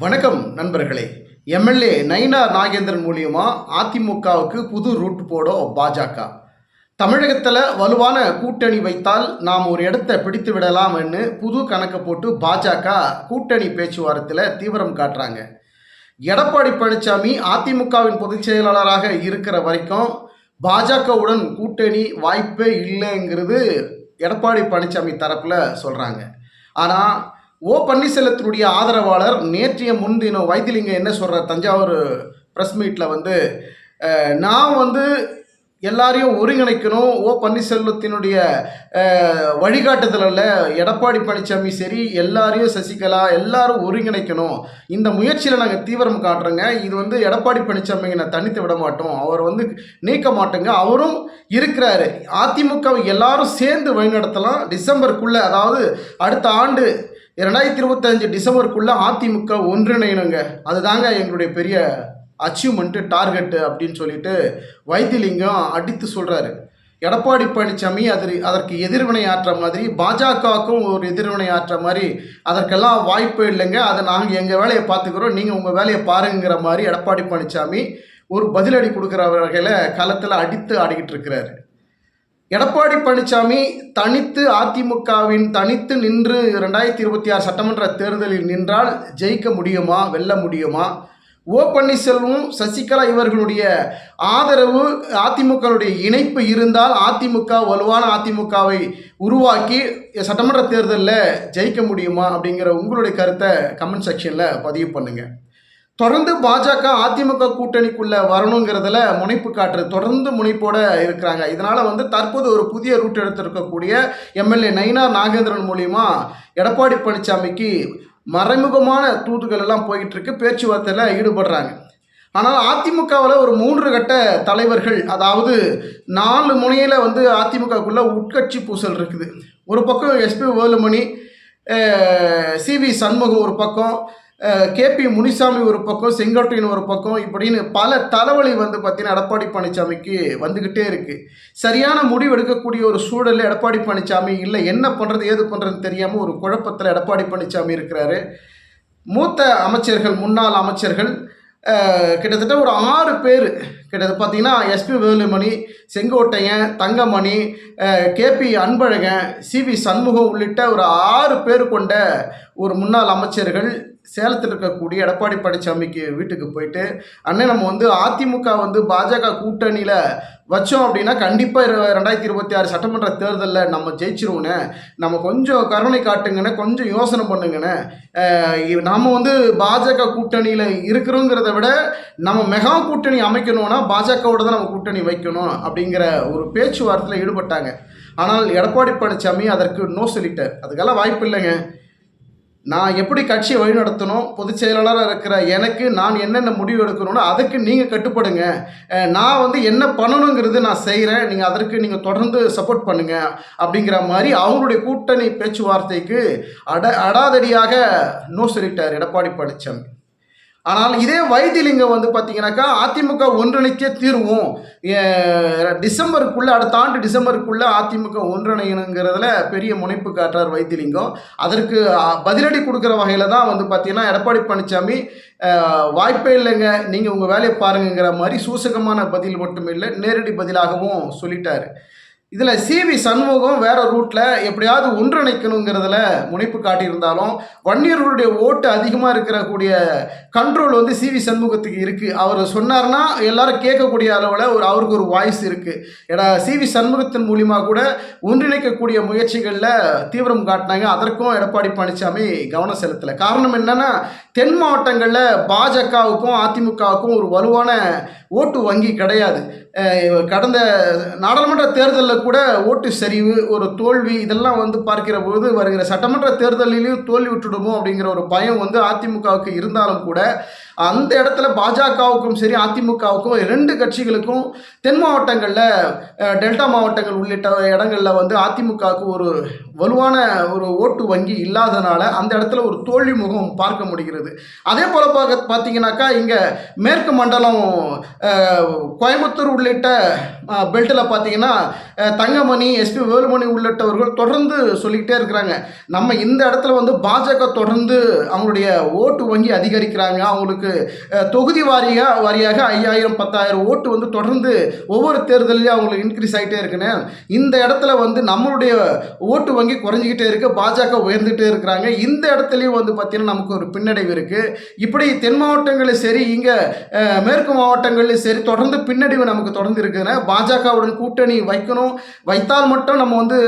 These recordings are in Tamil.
வணக்கம் நண்பர்களே. எம்எல்ஏ நைனா நாகேந்திரன் மூலியமா அதிமுகவுக்கு புது ரூட் போடும் பாஜக. தமிழகத்தில் வலுவான கூட்டணி வைத்தால் நாம் ஒரு இடத்தை பிடித்து விடலாம்னு புது கணக்கை போட்டு பாஜக கூட்டணி பேச்சுவார்த்தையில் தீவிரம் காட்டுறாங்க. எடப்பாடி பழனிசாமி அதிமுகவின் பொதுச் செயலாளராக இருக்கிற வரைக்கும் பாஜகவுடன் கூட்டணி வாய்ப்பே இல்லைங்கிறது எடப்பாடி பழனிசாமி தரப்பில் சொல்கிறாங்க ஆனால் ஓ பன்னீர்செல்வத்தினுடைய ஆதரவாளர் நேற்றைய முன்தினம் வைத்திலிங்க என்ன சொல்கிற தஞ்சாவூர் ப்ரெஸ் மீட்டில் வந்து நான் வந்து எல்லாரையும் ஒருங்கிணைக்கணும். ஓ பன்னீர்செல்வத்தினுடைய வழிகாட்டுதலில் எடப்பாடி பழனிசாமி சரி எல்லாரையும் சசிகலா எல்லாரும் ஒருங்கிணைக்கணும். இந்த முயற்சியில் நாங்கள் தீவிரம் காட்டுறோங்க. இது வந்து எடப்பாடி பழனிசாமியை நான் தனித்து விட மாட்டோம். அவர் வந்து நீக்க மாட்டோங்க. அவரும் இருக்கிறாரு. அதிமுக எல்லாரும் சேர்ந்து வழிநடத்தலாம். டிசம்பருக்குள்ளே அதாவது அடுத்த ஆண்டு இரண்டாயிரத்தி இருபத்தஞ்சு டிசம்பருக்குள்ளே அதிமுக ஒன்றிணையணுங்க. அதுதாங்க எங்களுடைய பெரிய அச்சீவ்மெண்ட்டு டார்கெட்டு அப்படின்னு சொல்லிட்டு வைத்திலிங்கம் அடித்து சொல்கிறாரு எடப்பாடி பழனிசாமி அது அதற்கு எதிர்வினை ஆற்ற மாதிரி பாஜகவுக்கும் ஒரு எதிர்வினை ஆற்ற மாதிரி அதற்கெல்லாம் வாய்ப்பு இல்லைங்க. அதை நாங்கள் எங்கள் வேலையை பார்த்துக்கிறோம் நீங்கள் உங்கள் வேலையை பாருங்கிற மாதிரி எடப்பாடி பழனிசாமி ஒரு பதிலடி கொடுக்குற வகையில் களத்தில் அடித்து ஆடிக்கிட்டு இருக்கிறாரு. எடப்பாடி பழனிசாமி தனித்து அதிமுகவின் தனித்து நின்று ரெண்டாயிரத்தி இருபத்தி ஆறு சட்டமன்ற தேர்தலில் நின்றால் ஜெயிக்க முடியுமா வெல்ல முடியுமா? ஓ பன்னீர்செல்வம் சசிகலா இவர்களுடைய ஆதரவு அதிமுகவுடைய இணைப்பு இருந்தால் அதிமுக வலுவான அதிமுகவை உருவாக்கி சட்டமன்ற தேர்தலில் ஜெயிக்க முடியுமா அப்படிங்கிற உங்களுடைய கருத்தை கமெண்ட் செக்ஷனில் பதிவு பண்ணுங்கள் தொடர்ந்து பாஜக அதிமுக கூட்டணிக்குள்ள வரணுங்கிறதுல முனைப்பு காற்று தொடர்ந்து முனைப்போட இருக்கிறாங்க. இதனால வந்து தற்போது ஒரு புதிய ரூட் எடுத்திருக்கக்கூடிய எம்எல்ஏ நைனா நாகேந்திரன் மூலியமா எடப்பாடி பழனிசாமிக்கு மறைமுகமான தூதுகள் எல்லாம் போயிட்டு இருக்கு பேச்சுவார்த்தையில் ஈடுபடுறாங்க. ஆனால் அதிமுகவில் ஒரு மூன்று கட்ட தலைவர்கள் அதாவது நாலு முனையில் வந்து அதிமுகக்குள்ளே உட்கட்சி பூசல் இருக்குது. ஒரு பக்கம் SP Velumani C V Shanmugam ஒரு பக்கம் கேபி முனிசாமி ஒரு பக்கம் செங்கோட்டையின் ஒரு பக்கம் இப்படின்னு பல தலைவலி வந்து பார்த்தீங்கன்னா எடப்பாடி பழனிசாமிக்கு வந்துக்கிட்டே இருக்குது சரியான முடிவு எடுக்கக்கூடிய ஒரு சூழலில் எடப்பாடி பழனிசாமி இல்லை. என்ன பண்ணுறது ஏது பண்ணுறதுன்னு தெரியாமல் ஒரு குழப்பத்தில் எடப்பாடி பழனிசாமி இருக்கிறாரு. மூத்த அமைச்சர்கள் முன்னாள் அமைச்சர்கள் கிட்டத்தட்ட ஒரு ஆறு பேர். கிட்டத்தட்ட பார்த்தீங்கன்னா SP Velumani Sengottaiyan Thangamani KP Anbazhagan C V Shanmugam உள்ளிட்ட ஒரு ஆறு பேர் கொண்ட ஒரு முன்னாள் அமைச்சர்கள் சேலத்தில் இருக்கக்கூடிய எடப்பாடி பழனிசாமிக்கு வீட்டுக்கு போயிட்டு அண்ணன் நம்ம வந்து அதிமுக வந்து பாஜக கூட்டணியில் வச்சோம் அப்படின்னா கண்டிப்பாக ரெண்டாயிரத்தி இருபத்தி ஆறு சட்டமன்ற தேர்தலில் நம்ம ஜெயிச்சிருவோண்ணே நம்ம கொஞ்சம் கருணை காட்டுங்கண்ணே கொஞ்சம் யோசனை பண்ணுங்கண்ணே. நம்ம வந்து பாஜக கூட்டணியில் இருக்கிறோங்கிறத விட நம்ம மெகா கூட்டணி அமைக்கணும்னா பாஜகவோட தான் நம்ம கூட்டணி வைக்கணும் அப்படிங்கிற ஒரு பேச்சுவார்த்தையில் ஈடுபட்டாங்க. ஆனால் எடப்பாடி பழனிசாமி அதற்கு நோ சொல்லிட்டார். அதுக்கெல்லாம் வாய்ப்பு இல்லைங்க. நான் எப்படி கட்சியை வழிநடத்தணும்? பொதுச் செயலாளராக இருக்கிற எனக்கு நான் என்னென்ன முடிவு எடுக்கணும்னோ அதுக்கு நீங்கள் கட்டுப்படுங்க. நான் வந்து என்ன பண்ணணுங்கிறது நான் செய்கிறேன் நீங்கள் அதற்கு நீங்கள் தொடர்ந்து சப்போர்ட் பண்ணுங்கள் அப்படிங்கிற மாதிரி அவங்களுடைய கூட்டணி பேச்சுவார்த்தைக்கு அட அடாதடியாக நோ சொல்லிட்டார் எடப்பாடி பழனிசாமி ஆனால் இதே வைத்தியலிங்கம் வந்து பார்த்தீங்கன்னாக்கா அதிமுக ஒன்றிணைக்க தீர்வும். டிசம்பருக்குள்ளே அடுத்த ஆண்டு டிசம்பருக்குள்ளே அதிமுக ஒன்றிணையணுங்கிறதுல பெரிய முனைப்பு காட்டுறார் வைத்தியலிங்கம் அதற்கு பதிலடி கொடுக்குற வகையில் தான் வந்து பார்த்தீங்கன்னா எடப்பாடி பழனிசாமி வாய்ப்பே இல்லைங்க நீங்கள் உங்கள் வேலையை பாருங்கங்கிற மாதிரி சூசகமான பதில் மட்டும் இல்லை நேரடி பதிலாகவும் சொல்லிட்டாரு. இதில் சிவி சண்முகம் வேற ரூட்டில் எப்படியாவது ஒன்றிணைக்கணுங்கிறதுல முனைப்பு காட்டியிருந்தாலும் வன்னியர்களுடைய ஓட்டு அதிகமாக இருக்கிறக்கூடிய கண்ட்ரோல் வந்து சிவி சண்முகத்துக்கு இருக்குது அவர் சொன்னார்னா எல்லாரும் கேட்கக்கூடிய அளவில் ஒரு அவருக்கு ஒரு வாய்ஸ் இருக்குது ஏடா சிவி சண்முகத்தின் மூலிமா கூட ஒன்றிணைக்கக்கூடிய முயற்சிகளில் தீவிரம் காட்டினாங்க. அதற்கும் எடப்பாடி பழனிசாமி கவனம் செலுத்தலை. காரணம் என்னென்னா தென் மாவட்டங்களில் பாஜகவுக்கும் அதிமுகவுக்கும் ஒரு வலுவான ஓட்டு வங்கி கிடையாது. கடந்த நாடாளுமன்ற தேர்தலில் கூட ஓட்டு சரிவு ஒரு தோல்வி இதெல்லாம் வந்து பார்க்கிற போது வருகிற சட்டமன்ற தேர்தலிலையும் தோல்வி விட்டுடுமோ அப்படிங்கிற ஒரு பயம் வந்து அதிமுகவுக்கு இருந்தாலும் கூட அந்த இடத்துல பாஜகவுக்கும் சரி அதிமுகவுக்கும் ரெண்டு கட்சிகளுக்கும் தென் மாவட்டங்களில் டெல்டா மாவட்டங்கள் உள்ளிட்ட இடங்களில் வந்து அதிமுகவுக்கு ஒரு வலுவான ஒரு ஓட்டு வங்கி இல்லாதனால அந்த இடத்துல ஒரு தோல்வி முகம் பார்க்க முடிகிறது. அதே போல் பார்க்க பார்த்தீங்கன்னாக்கா இங்கே மேற்கு மண்டலம் கோயம்புத்தூர் உள்ளிட்ட பெல்ட்டில் பார்த்தீங்கன்னா தங்கமணி எஸ்பி வேலுமணி உள்ளிட்டவர்கள் தொடர்ந்து சொல்லிக்கிட்டே இருக்கிறாங்க. நம்ம இந்த இடத்துல வந்து பாஜக தொடர்ந்து அவங்களுடைய ஓட்டு வங்கி அதிகரிக்கிறாங்க. அவங்களுக்கு தொகுதி வாரியாக வாரியாக ஐயாயிரம் பத்தாயிரம் ஓட்டு வந்து தொடர்ந்து ஒவ்வொரு தேர்தலையும் அவங்களுக்கு இன்க்ரீஸ் ஆகிட்டே இருக்குன்னு. இந்த இடத்துல வந்து நம்மளுடைய ஓட்டு வங்கி குறைஞ்சிக்கிட்டே இருக்குது பாஜக உயர்ந்துகிட்டே இருக்கிறாங்க. இந்த இடத்துலையும் வந்து பார்த்திங்கன்னா நமக்கு ஒரு பின்னடைவு இருக்குது இப்படி தென் மாவட்டங்களில் சரி இங்கே மேற்கு மாவட்டங்களில் சரி தொடர்ந்து பின்னடைவு நமக்கு தொடர்ந்து இருக்குதுன்னா பாஜகவுடன் கூட்டணி வைக்கணும். வைத்தால் மட்டும் நம்ம வந்து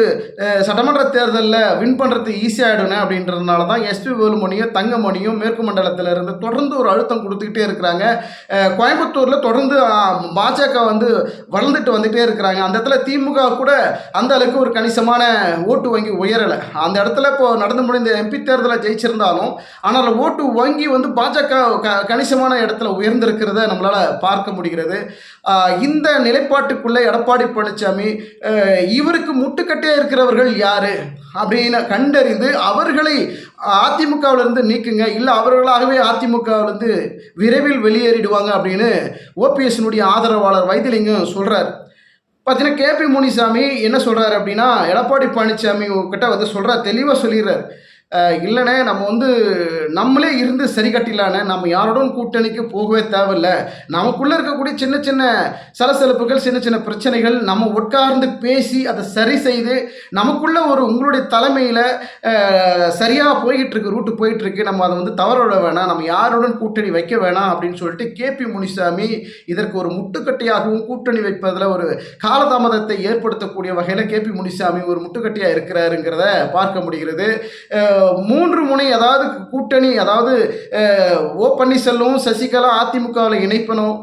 சட்டமன்ற தேர்தலில் வின் பண்ணுறது ஈஸியாகிடுனே அப்படின்றதுனால தான் எஸ்பி வேலுமணியும் தங்கமணியும் மேற்கு மண்டலத்தில் இருந்து தொடர்ந்து ஒரு அழுத்தம் கொடுத்துக்கிட்டே இருக்கிறாங்க. கோயம்புத்தூரில் தொடர்ந்து பாஜக வந்து வளர்ந்துட்டு வந்துகிட்டே இருக்கிறாங்க. அந்த இடத்துல திமுக கூட அந்த அளவுக்கு ஒரு கணிசமான ஓட்டு வங்கி உயரலை. அந்த இடத்துல இப்போ நடந்து முடிந்த எம்பி தேர்தலை ஜெயிச்சிருந்தாலும் ஆனால் ஓட்டு வங்கி வந்து பாஜக க கணிசமான இடத்துல உயர்ந்திருக்கிறத நம்மளால் பார்க்க முடிகிறது. இந்த நிலைப்பாட்டுக்குள்ளே எடப்பாடி பழனிசாமி இவருக்கு முட்டுக்கட்டையாக இருக்கிறவர்கள் யார் அப்படின்னு கண்டறிந்து அவர்களை அதிமுகவிலிருந்து நீக்குங்க. இல்லை அவர்களாகவே அதிமுகவிலிருந்து விரைவில் வெளியேறிடுவாங்க அப்படின்னு ஓபிஎஸ்னுடைய ஆதரவாளர் வைத்திலிங்கம் சொல்கிறார் பார்த்தீங்கன்னா கேபி முனிசாமி என்ன சொல்கிறாரு அப்படின்னா எடப்பாடி பழனிசாமி கிட்ட வந்து சொல்கிறார் தெளிவாக சொல்லிடுறார். இல்லைண்ணே நம்ம வந்து நம்மளே இருந்து சரி கட்டிடலாண்ணே. நம்ம யாரோடும் கூட்டணிக்கு போகவே தேவையில்ல. நமக்குள்ளே இருக்கக்கூடிய சின்ன சின்ன சலசலப்புகள் சின்ன சின்ன பிரச்சனைகள் நம்ம உட்கார்ந்து பேசி அதை சரி செய்து நமக்குள்ள ஒரு உங்களுடைய தலைமையில் சரியாக போய்கிட்டுருக்கு ரூட்டு போயிட்டுருக்கு. நம்ம அதை வந்து தவற விட வேணாம். நம்ம யாருடன் கூட்டணி வைக்க வேணாம் அப்படின்னு சொல்லிட்டு கேபி முனிசாமி இதற்கு ஒரு முட்டுக்கட்டையாகவும் கூட்டணி வைப்பதில் ஒரு காலதாமதத்தை ஏற்படுத்தக்கூடிய வகையில் கேபி முனிசாமி ஒரு முட்டுக்கட்டையாக இருக்கிறாருங்கிறத பார்க்க முடிகிறது. மூன்று முனை அதாவது கூட்டணி அதாவது ஓ பன்னீர்செல்வம் சசிகலா அதிமுகவில் இணைப்பணும்.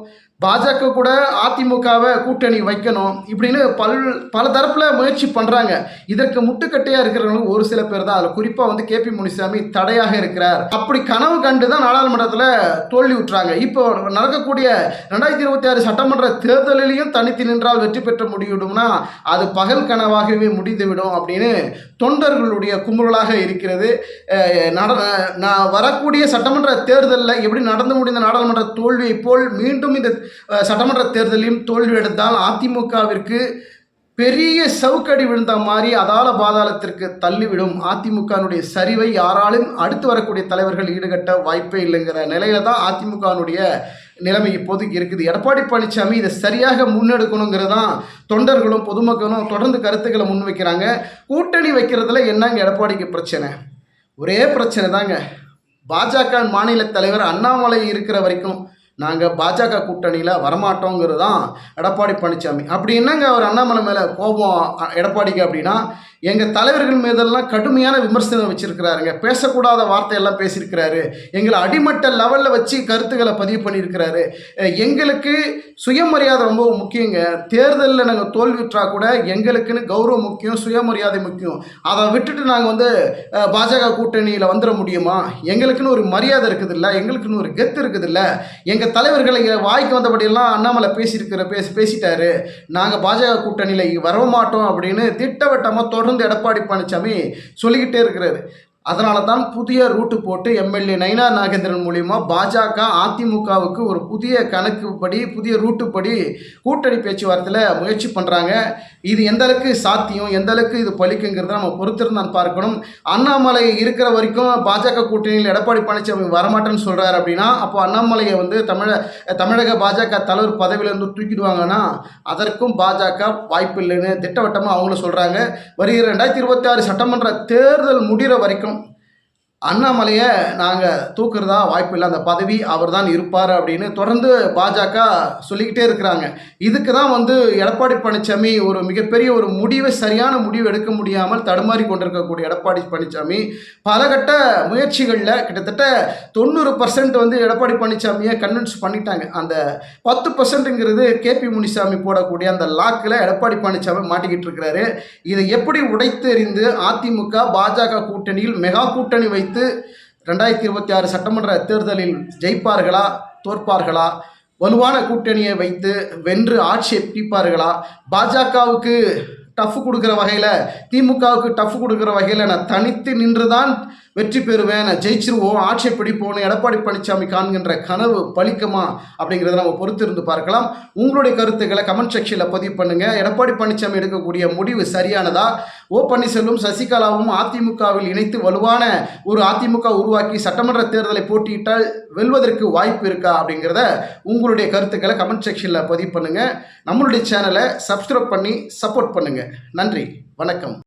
பாஜக கூட அதிமுகவை கூட்டணி வைக்கணும் இப்படின்னு பல் பல தரப்பில் முயற்சி பண்ணுறாங்க இதற்கு முட்டுக்கட்டையாக இருக்கிறவங்க ஒரு சில பேர் தான். அதில் குறிப்பாக வந்து கேபி முனிசாமி தடையாக இருக்கிறார். அப்படி கனவு கண்டு தான் நாடாளுமன்றத்தில் தோல்வி விட்டுறாங்க இப்போ நடக்கக்கூடிய ரெண்டாயிரத்தி இருபத்தி ஆறு சட்டமன்ற தேர்தலிலையும் தனித்து நின்றால் வெற்றி பெற்ற முடிவிடும்னா அது பகல் கனவாகவே முடிந்துவிடும் அப்படின்னு தொண்டர்களுடைய குமுறலாக இருக்கிறது. நட நான் வரக்கூடிய சட்டமன்ற தேர்தலில் எப்படி நடந்து முடிந்த நாடாளுமன்ற தோல்வியை போல் மீண்டும் இந்த சட்டமன்ற தேர்தலையும் தோல்வி எடுத்தால் அதிமுகவிற்கு பெரிய சவுக்கடி விழுந்த மாதிரி அதால பாதாளத்திற்கு தள்ளிவிடும். அதிமுகனுடைய சரிவை யாராலும் அடுத்து வரக்கூடிய தலைவர்கள் ஈடுகட்ட வாய்ப்பே இல்லைங்கிற நிலையில தான் அதிமுகனுடைய நிலைமை இப்போதைக்கு இருக்குது. எடப்பாடி பழனிசாமி இதை சரியாக முன்னெடுக்கணுங்கிறது தான் தொண்டர்களும் பொதுமக்களும் தொடர்ந்து கருத்துக்களை முன்வைக்கிறாங்க. கூட்டணி வைக்கிறதுல என்னங்க எடப்பாடிக்கு பிரச்சனை? ஒரே பிரச்சனை தாங்க பாஜக மாநில தலைவர் அண்ணாமலை இருக்கிற வரைக்கும் நாங்கள் பாஜக கூட்டணியில் வரமாட்டோங்கிறது தான் எடப்பாடி பழனிசாமி அப்படி என்னங்க அவர் அண்ணாமலை மேலே கோபம் எடப்பாடிக்கு அப்படின்னா எங்கள் தலைவர்கள் மீதெல்லாம் கடுமையான விமர்சனம் வச்சுருக்கிறாருங்க. பேசக்கூடாத வார்த்தையெல்லாம் பேசியிருக்கிறாரு. எங்களை அடிமட்ட லெவலில் வச்சு கருத்துக்களை பதிவு பண்ணியிருக்கிறாரு. எங்களுக்கு சுயமரியாதை ரொம்ப முக்கியங்க. தேர்தலில் நாங்கள் தோல்வியுற்றா கூட எங்களுக்குன்னு கௌரவம் முக்கியம் சுயமரியாதை முக்கியம். அதை விட்டுட்டு நாங்கள் வந்து பாஜக கூட்டணியில் வந்துட முடியுமா? எங்களுக்குன்னு ஒரு மரியாதை இருக்குதுல்ல? எங்களுக்குன்னு ஒரு கெத்து இருக்குதுல்ல? எங்கள் தலைவர்களை வாய்க்கு வந்தபடியெல்லாம் அண்ணாமலை பேசியிருக்கிற பேசி பேசிட்டாரு. நாங்கள் பாஜக கூட்டணியில் வர மாட்டோம் அப்படின்னு திட்டவட்டமாக தொடர்ந்து எடப்பாடி பழனிசாமி சொல்லிக்கிட்டே இருக்கிறாரு. அதனால தான் புதிய ரூட்டு போட்டு எம்எல்ஏ நயினா நாகேந்திரன் மூலியமா பாஜக அதிமுகவுக்கு ஒரு புதிய கணக்குப்படி புதிய ரூட்டு படி கூட்டணி பேச்சுவார்த்தையில் முயற்சி பண்ணுறாங்க இது எந்த அளவுக்கு சாத்தியம் எந்த அளவுக்கு இது பலிக்குங்கிறத நம்ம பொறுத்திருந்தான் பார்க்கணும். அண்ணாமலை இருக்கிற வரைக்கும் பாஜக கூட்டணியில் எடப்பாடி பழனிசாமி வரமாட்டேன்னு சொல்கிறாரு அப்படின்னா அப்போ அண்ணாமலையை வந்து தமிழ தமிழக பாஜக தலைவர் பதவியிலேருந்து தூக்கிடுவாங்கன்னா அதற்கும் பாஜக வாய்ப்பு இல்லைன்னு திட்டவட்டமாக அவங்களும் சொல்கிறாங்க வருகிற ரெண்டாயிரத்தி இருபத்தி ஆறு சட்டமன்ற தேர்தல் முடிகிற வரைக்கும் அண்ணாமலையை நாங்கள் தூக்குறதா வாய்ப்பு இல்லை அந்த பதவி அவர் தான் இருப்பார் அப்படின்னு தொடர்ந்து பாஜக சொல்லிக்கிட்டே இருக்கிறாங்க. இதுக்கு தான் வந்து எடப்பாடி பழனிசாமி ஒரு மிகப்பெரிய ஒரு முடிவை சரியான முடிவு எடுக்க முடியாமல் தடுமாறி கொண்டிருக்கக்கூடிய எடப்பாடி பழனிசாமி பலகட்ட முயற்சிகளில் கிட்டத்தட்ட தொண்ணூறு பர்சன்ட் வந்து எடப்பாடி பழனிசாமியை கன்வின்ஸ் பண்ணிட்டாங்க. அந்த பத்து பர்சன்ட்டுங்கிறது கேபி முனிசாமி போடக்கூடிய அந்த லாக்கில் எடப்பாடி பழனிசாமி மாட்டிக்கிட்டு இருக்கிறாரு. இதை எப்படி உடைத்தெறிந்து அதிமுக பாஜக கூட்டணியில் மெகா கூட்டணி வைத்து ரெண்டாயிரத்தி இருபத்தி ஆறு சட்டமன்ற தேர்தலில் ஜெயிப்பார்களா தோற்பார்களா? வலுவான கூட்டணியை வைத்து வென்று ஆட்சியை பிடிப்பார்களா? பாஜகவுக்கு டஃப் கொடுக்குற வகையில் திமுகவுக்கு டஃப் கொடுக்குற வகையில் நான் தனித்து நின்று தான் வெற்றி பெறுவேன் நான் ஜெயிச்சிருவோம் ஆட்சியை பிடிப்போன்னு எடப்பாடி பழனிசாமி காண்கின்ற கனவு பழிக்குமா அப்படிங்கிறத நம்ம பொறுத்து இருந்து பார்க்கலாம். உங்களுடைய கருத்துக்களை கமெண்ட் செக்ஷனில் பதிவு பண்ணுங்கள் எடப்பாடி பழனிசாமி எடுக்கக்கூடிய முடிவு சரியானதா? ஓ பன்னீர்செல்வம் சசிகலாவும் அதிமுகவில் இணைத்து வலுவான ஒரு அதிமுக உருவாக்கி சட்டமன்ற தேர்தலை போட்டியிட்டால் வெல்வதற்கு வாய்ப்பு இருக்கா அப்படிங்கிறத உங்களுடைய கருத்துக்களை கமெண்ட் செக்ஷனில் பதிவு பண்ணுங்கள் நம்மளுடைய சேனலை சப்ஸ்கிரைப் பண்ணி சப்போர்ட் பண்ணுங்கள் நன்றி. வணக்கம்.